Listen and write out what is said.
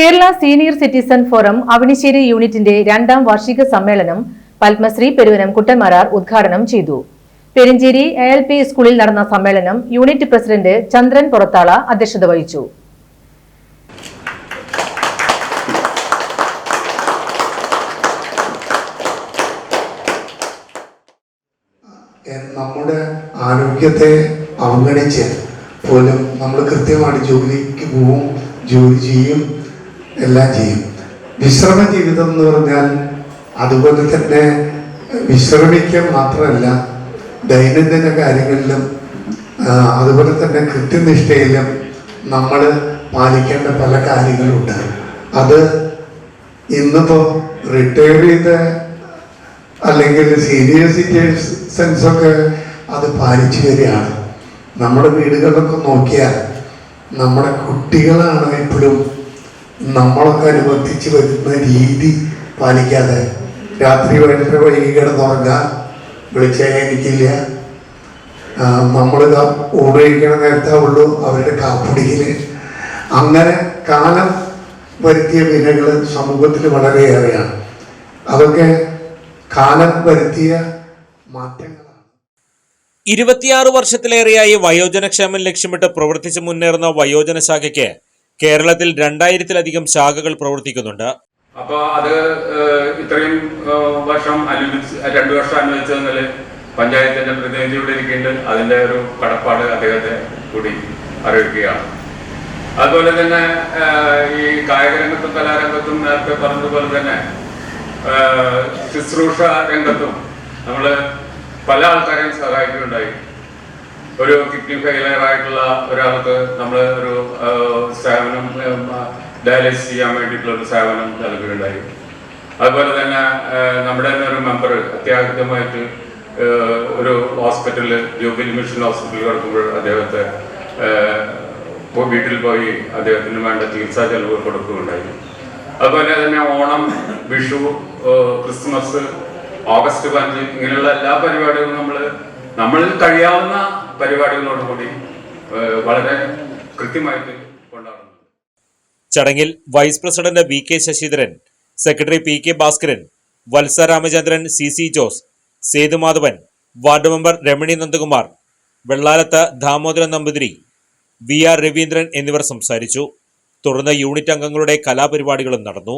Kerala senior citizen forum Avanissery യൂണിറ്റിന്റെ രണ്ടാം വാർഷിക സമ്മേളനം പത്മശ്രീ പെരുവനം കുട്ടമരാർ ഉദ്ഘാടനം ചെയ്തു. പെരിഞ്ചേരി എ എൽ പി സ്കൂളിൽ നടന്ന സമ്മേളനം യൂണിറ്റ് പ്രസിഡന്റ് ചന്ദ്രൻ പുറത്താള അധ്യക്ഷത വഹിച്ചു. നമ്മുടെ ആരോഗ്യത്തെ അവഗണിച്ച് പോലും നമ്മൾ കൃത്യമായിട്ട് ജോലിക്ക് പോവും ജോലി ചെയ്യും എല്ലാം ചെയ്യും. വിശ്രമ ജീവിതം എന്ന് പറഞ്ഞാൽ അതുപോലെ തന്നെ വിശ്രമിക്കുക മാത്രമല്ല ദൈനംദിന കാര്യങ്ങളിലും അതുപോലെ തന്നെ കൃത്യനിഷ്ഠയിലും നമ്മൾ പാലിക്കേണ്ട പല കാര്യങ്ങളുണ്ട്. അത് ഇന്നിപ്പോൾ റിട്ടയർ ചെയ്ത അല്ലെങ്കിൽ സീനിയർ സിറ്റിസൺസ് ഒക്കെ അത് പാലിച്ചു വരികയാണ്. നമ്മുടെ വീടുകളിലൊക്കെ നോക്കിയാൽ നമ്മുടെ കുട്ടികളാണ് എപ്പോഴും നമ്മളൊക്കെ അനുബന്ധിച്ച് വരുന്ന രീതി പാലിക്കാതെ രാത്രി വളരെ വൈകി കിടന്നുറങ്ങുക വിളിച്ചാൽ എനിക്കില്ല. നമ്മൾ ഉപയോഗിക്കണ നേരത്തെ ഉള്ളൂ അവരുടെ കാപ്പുടിക്കൽ അങ്ങനെ കാലം വരുത്തിയ വിനകൾ സമൂഹത്തിൽ വളരെയേറെയാണ്. അതൊക്കെ കാലം വരുത്തിയ മാറ്റങ്ങളാണ്. ഇരുപത്തിയാറ് വർഷത്തിലേറെയായി വയോജനക്ഷേമം ലക്ഷ്യമിട്ട് പ്രവർത്തിച്ച് മുന്നേറുന്ന വയോജന ശാഖയ്ക്ക് കേരളത്തിൽ രണ്ടായിരത്തിലധികം ശാഖകൾ പ്രവർത്തിക്കുന്നുണ്ട്. അപ്പൊ അത് ഇത്രയും വർഷം അനുവദിച്ച് രണ്ടു വർഷം അനുവദിച്ചതിൽ പഞ്ചായത്തിന്റെ പ്രതിനിധി ഇവിടെ ഇരിക്കുന്നുണ്ട്. അതിന്റെ ഒരു കടപ്പാട് അദ്ദേഹത്തെ കൂടി അറിയിക്കുകയാണ്. അതുപോലെ തന്നെ ഈ കായിക രംഗത്തും കലാരംഗത്തും നേരത്തെ പറഞ്ഞതുപോലെ തന്നെ ശുശ്രൂഷ രംഗത്തും നമ്മൾ പല ആൾക്കാരെയും സഹായിക്കുകയുണ്ടായി. ഒരു കിഡ്നി ഫെയിലിയർ ആയിട്ടുള്ള ഒരാൾക്ക് നമ്മൾ ഒരു സേവനം ഡയാലിസിസ് ചെയ്യാൻ വേണ്ടിയിട്ടുള്ള ഒരു സേവനം നൽകുകയുണ്ടായി. അതുപോലെ തന്നെ നമ്മുടെ തന്നെ ഒരു മെമ്പർ അത്യാഹിതമായിട്ട് ഒരു ഹോസ്പിറ്റലിൽ ജൂബിലി മിഷൻ ഹോസ്പിറ്റലിൽ കിടക്കുമ്പോൾ അദ്ദേഹത്തെ വീട്ടിൽ പോയി അദ്ദേഹത്തിന് വേണ്ട ചികിത്സാ ചെലവ് കൊടുക്കുകയുണ്ടായി. അതുപോലെ തന്നെ ഓണം വിഷു ക്രിസ്മസ് ഓഗസ്റ്റ് പഞ്ച് ഇങ്ങനെയുള്ള എല്ലാ പരിപാടികളും നമ്മൾ നമ്മളിൽ കഴിയാവുന്ന പരിപാടികളോട് കൂടി ഏഹ്, വളരെ കൃത്യമായിട്ട് കൊണ്ടാടുന്നുണ്ട്. ചടങ്ങിൽ vice president V K Sasidharan secretary P K Bhaskaran Valsa Ramachandran C C Jose Sethumadhavan ward member Ramani Nandakumar Vellalath Damodaran Namboothiri V R Raveendran എന്നിവർ സംസാരിച്ചു. തുടർന്ന് യൂണിറ്റ് അംഗങ്ങളുടെ കലാപരിപാടികളും നടന്നു.